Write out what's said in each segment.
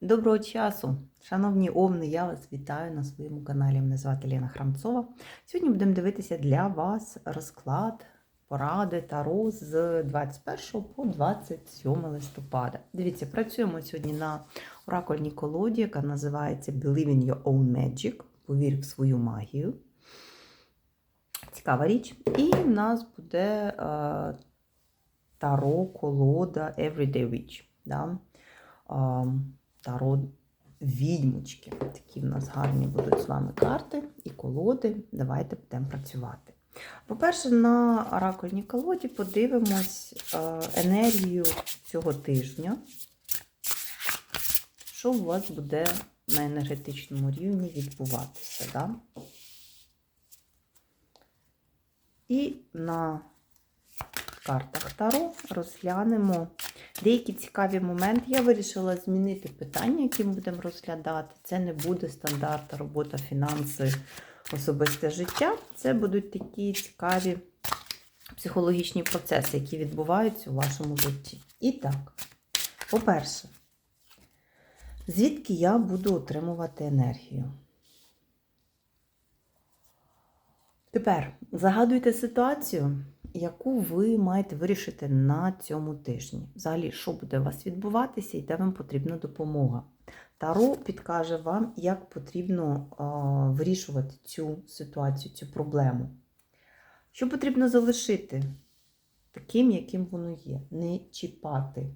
Доброго часу, шановні овни, я вас вітаю на своєму каналі. Мене звати Лена Храмцова. Сьогодні будемо дивитися для вас розклад поради Таро з 21 по 27 листопада. Дивіться, працюємо сьогодні на оракульній колоді, яка називається Believe in Your Own Magic. Повір в свою магію. Цікава річ. І в нас буде е, Таро колода Everyday Witch. Да? А, Таро відьмочки. Такі в нас гарні будуть з вами карти і колоди. Давайте будемо працювати. По-перше, на оракульній колоді подивимось е, енергію цього тижня. Що у вас буде на енергетичному рівні відбуватися? Да? І на картах Таро розглянемо деякі цікаві моменти. Я вирішила змінити питання, які ми будемо розглядати. Це не буде стандарт робота, фінанси, особисте життя. Це будуть такі цікаві психологічні процеси, які відбуваються у вашому житті. І так, по-перше, звідки я буду отримувати енергію? Тепер загадуйте ситуацію, яку ви маєте вирішити на цьому тижні. Взагалі, що буде у вас відбуватися і де вам потрібна допомога. Таро підкаже вам, як потрібно вирішувати цю ситуацію, цю проблему. Що потрібно залишити таким, яким воно є, не чіпати.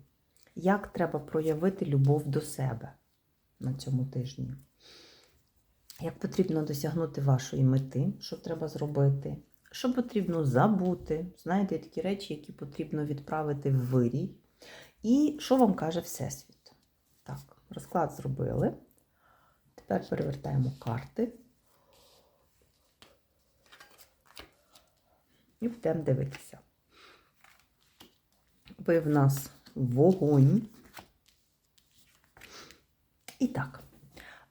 Як треба проявити любов до себе на цьому тижні? Як потрібно досягнути вашої мети, що треба зробити? Що потрібно забути? Знаєте, такі речі, які потрібно відправити в вирій. І що вам каже Всесвіт? Так, розклад зробили. Тепер перевертаємо карти. І будемо дивитися. Ви в нас вогонь. І так.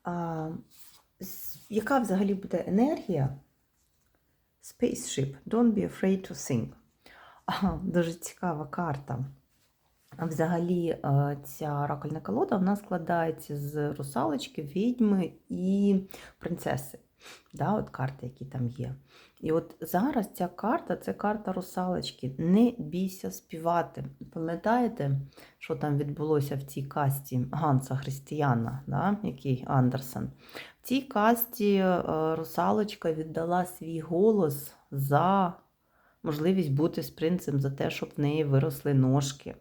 А, яка взагалі буде енергія? Spaceship. Don't be afraid to sing. Дуже цікава карта. Взагалі, ця оракульна колода вона складається з русалочки, відьми і принцеси. Да, от Карти, які там є. І от зараз ця карта це карта русалочки. Не бійся співати. Пам'ятаєте, що там відбулося в цій касті Ганса Християна, да, який Андерсен? Цій касті русалочка віддала свій голос за можливість бути з принцем, за те, щоб в неї виросли ножки.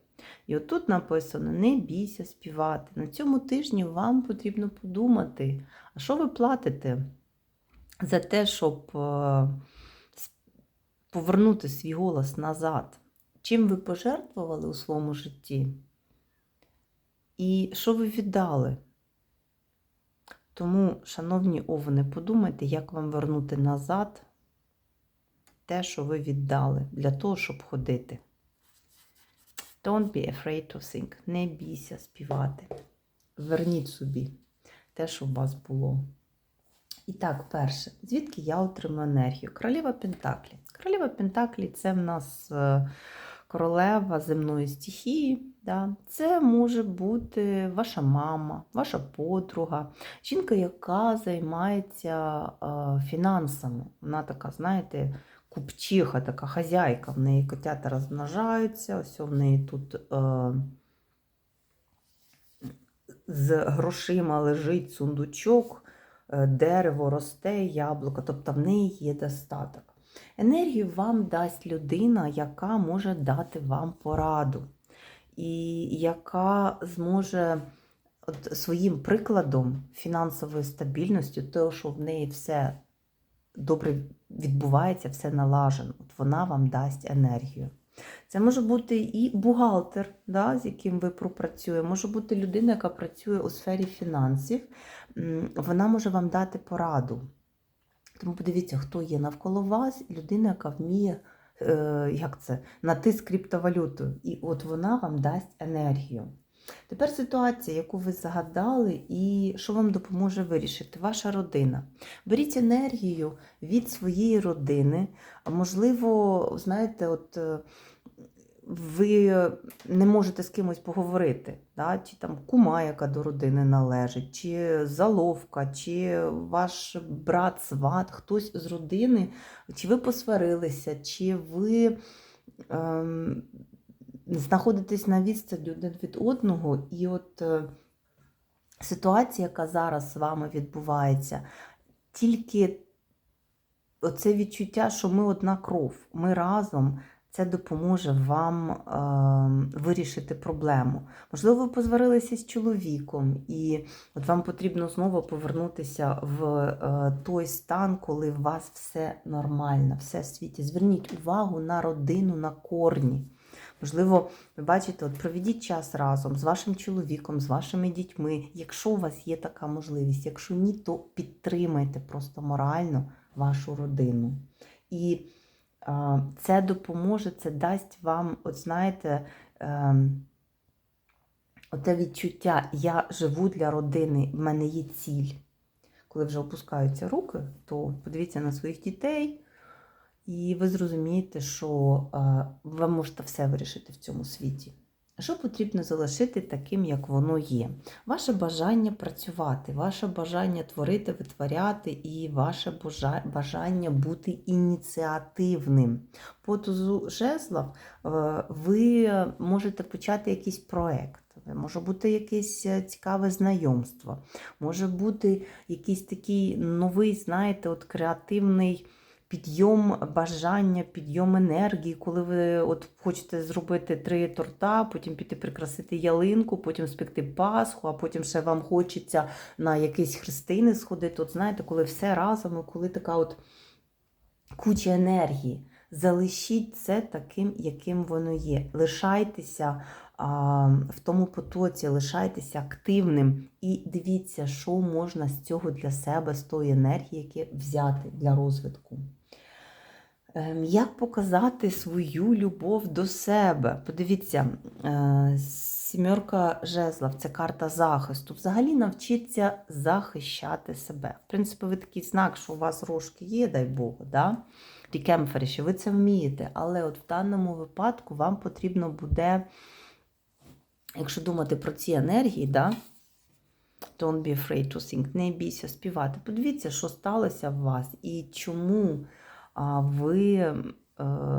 І отут написано: не бійся співати. На цьому тижні вам потрібно подумати, а що ви платите за те, щоб повернути свій голос назад? Чим ви пожертвували у своєму житті? І що ви віддали? Тому, шановні овни, подумайте, як вам вернути назад те, що ви віддали, для того, щоб ходити. Don't be afraid to sing. Не бійся співати. Верніть собі те, що у вас було. І так, перше, звідки я отримаю енергію? Королева Пентаклі. Королева Пентаклі це в нас королева земної стихії. Да? Це може бути ваша мама, ваша подруга, жінка, яка займається фінансами. Вона така, знаєте, купчиха, така хазяйка, в неї котята розмножаються, ось в неї тут е, з грошима лежить сундучок, е, дерево росте, яблуко, тобто в неї є достаток. Енергію вам дасть людина, яка може дати вам пораду, і яка зможе от своїм прикладом фінансової стабільності, того, що в неї все добре відбувається, все налажено. От вона вам дасть енергію. Це може бути і бухгалтер, да, з яким ви пропрацюєте, може бути людина, яка працює у сфері фінансів, вона може вам дати пораду. Тому подивіться, хто є навколо вас, людина, яка вміє е, як це, натиск криптовалютою. І от вона вам дасть енергію. Тепер ситуація, яку ви загадали, і що вам допоможе вирішити? Ваша родина. Беріть енергію від своєї родини. Можливо, знаєте, от ви не можете з кимось поговорити, да? чи там кума, яка до родини належить, чи заловка, чи ваш брат, сват, хтось з родини, чи ви посварилися, чи ви ем, знаходитесь на відстані один від одного, і от е, ситуація, яка зараз з вами відбувається, тільки оце відчуття, що ми одна кров, ми разом. Це допоможе вам е, вирішити проблему. Можливо, ви позварилися з чоловіком, і от вам потрібно знову повернутися в е, той стан, коли у вас все нормально, все в світі. Зверніть увагу на родину, на корні. Можливо, ви бачите, от проведіть час разом з вашим чоловіком, з вашими дітьми. Якщо у вас є така можливість, якщо ні, то підтримайте просто морально вашу родину. І це допоможе, це дасть вам, от знаєте, е, оте відчуття, я живу для родини, в мене є ціль. Коли вже опускаються руки, то подивіться на своїх дітей, і ви зрозумієте, що е, ви можете все вирішити в цьому світі. Що потрібно залишити таким, як воно є? Ваше бажання працювати, ваше бажання творити, витворяти, і ваше бажання бути ініціативним. По тузу жезлов е, ви можете почати якийсь проект. Може бути якесь е, цікаве знайомство, може бути якийсь такий новий, знаєте, от креативний підйом бажання, підйом енергії, коли ви от хочете зробити три торта, потім піти прикрасити ялинку, потім спекти Пасху, а потім ще вам хочеться на якісь хрестини сходити. От знаєте, коли все разом, коли така от куча енергії. Залишіть це таким, яким воно є. Лишайтеся в тому потоці, лишайтеся активним і дивіться, що можна з цього для себе, з тої енергії, яке взяти для розвитку. Ем, Як показати свою любов до себе? Подивіться, е, сімерка жезлов це карта захисту. Взагалі навчіться захищати себе. В принципі, ви такий знак, що у вас рожки є, дай Богу. Да? Рікемфері, що ви це вмієте. Але от в даному випадку вам потрібно буде, якщо думати про ці енергії, да? Don't be afraid to sing, не бійся співати. Подивіться, що сталося в вас і чому ви е,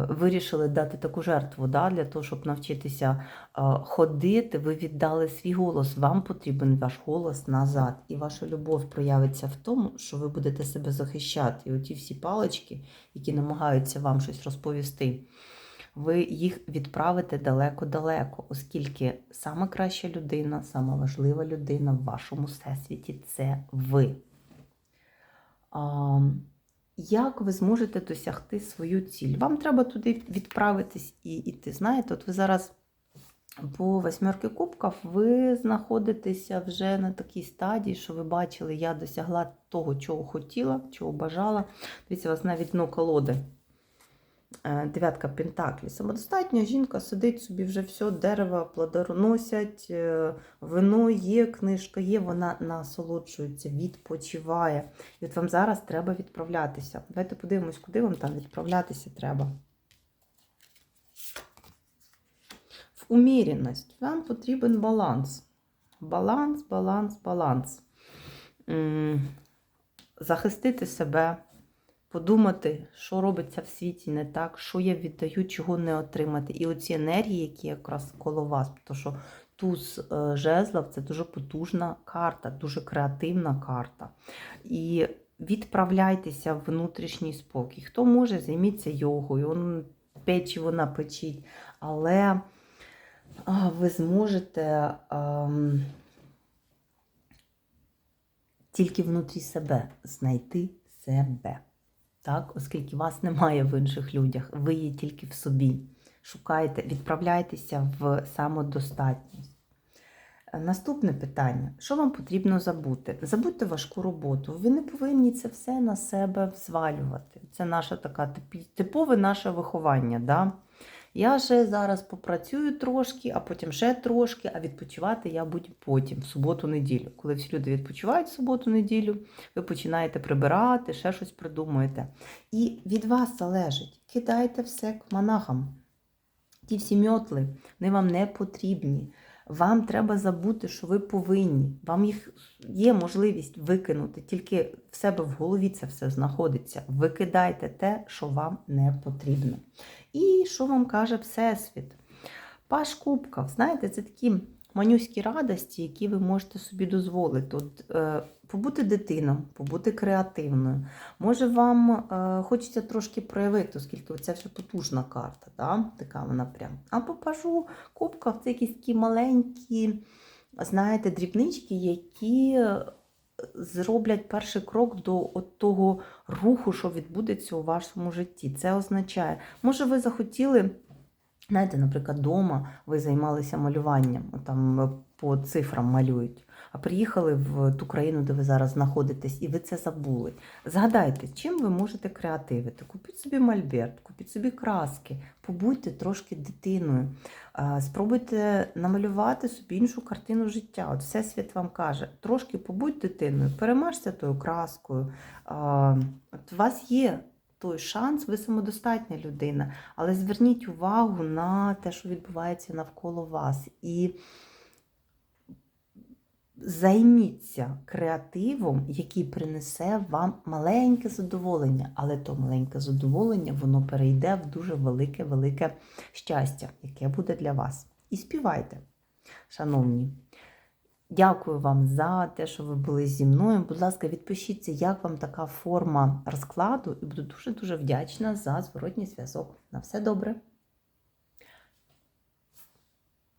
вирішили дати таку жертву да, для того, щоб навчитися е, ходити, ви віддали свій голос. Вам потрібен ваш голос назад. І ваша любов проявиться в тому, що ви будете себе захищати. І оті всі палички, які намагаються вам щось розповісти, ви їх відправите далеко-далеко, оскільки сама краща людина, сама важлива людина в вашому всесвіті це ви. Як ви зможете досягти свою ціль? Вам треба туди відправитись і йти. Знаєте, от ви зараз по восьмерки кубків ви знаходитеся вже на такій стадії, що ви бачили, я досягла того, чого хотіла, чого бажала. Дивіться, у вас навіть дно колоди. Е, Дев'ятка Пентаклі. Самодостатня жінка сидить собі вже все, дерева плодоносять, е, вино є, книжка є, вона насолоджується, відпочиває. І от вам зараз треба відправлятися. Давайте подивимось, куди вам там відправлятися треба. В уміряність. Вам потрібен баланс. Баланс, баланс, баланс. Захистити себе подумати, що робиться в світі не так, що я віддаю, чого не отримати. І оці енергії, які якраз коло вас, тому що туз е, жезлов це дуже потужна карта, дуже креативна карта. І відправляйтеся в внутрішній спокій. Хто може, займіться йогою, он печиво напечіть, але ви зможете. ем, тільки внутрі себе знайти себе так, оскільки вас немає в інших людях, ви є тільки в собі. Шукайте, відправляйтеся в самодостатність. Е, Наступне питання: що вам потрібно забути? Забудьте важку роботу. Ви не повинні це все на себе взвалювати. Це наша така типове наше виховання. Да? Я ще зараз попрацюю трошки, а потім ще трошки, а відпочивати я буду потім, в суботу-неділю. Коли всі люди відпочивають в суботу-неділю, ви починаєте прибирати, ще щось придумуєте. І від вас залежить, кидайте все к монахам. Ті всі мьотли, вони вам не потрібні. Вам треба забути, що ви повинні. Вам їх є можливість викинути, тільки в себе в голові це все знаходиться. Викидайте те, що вам не потрібно. І що вам каже Всесвіт? Паш Кубков, знаєте, це такі манюські радості, які ви можете собі дозволити. От, е, побути дитиною, побути креативною. Може, вам е, хочеться трошки проявити, оскільки це вже потужна карта, да? така вона прям. А по пажу Кубков це якісь такі маленькі, знаєте, дрібнички, які е, зроблять перший крок до от того руху, що відбудеться у вашому житті. Це означає, може, ви захотіли. Знаєте, наприклад, вдома ви займалися малюванням, там е, по цифрам малюють, а приїхали в ту країну, де ви зараз знаходитесь, і ви це забули. Згадайте, чим ви можете креативити? Купіть собі мольберт, купіть собі краски, побудьте трошки дитиною, спробуйте намалювати собі іншу картину життя. От Всесвіт вам каже, трошки побудь дитиною, перемажте тою краскою. От у вас є той шанс, ви самодостатня людина, але зверніть увагу на те, що відбувається навколо вас. І займіться креативом, який принесе вам маленьке задоволення, але то маленьке задоволення воно перейде в дуже велике-велике щастя, яке буде для вас. І співайте, шановні. Дякую вам за те, що ви були зі мною. Будь ласка, відпишіться, як вам така форма розкладу, і буду дуже-дуже вдячна за зворотній зв'язок. На все добре!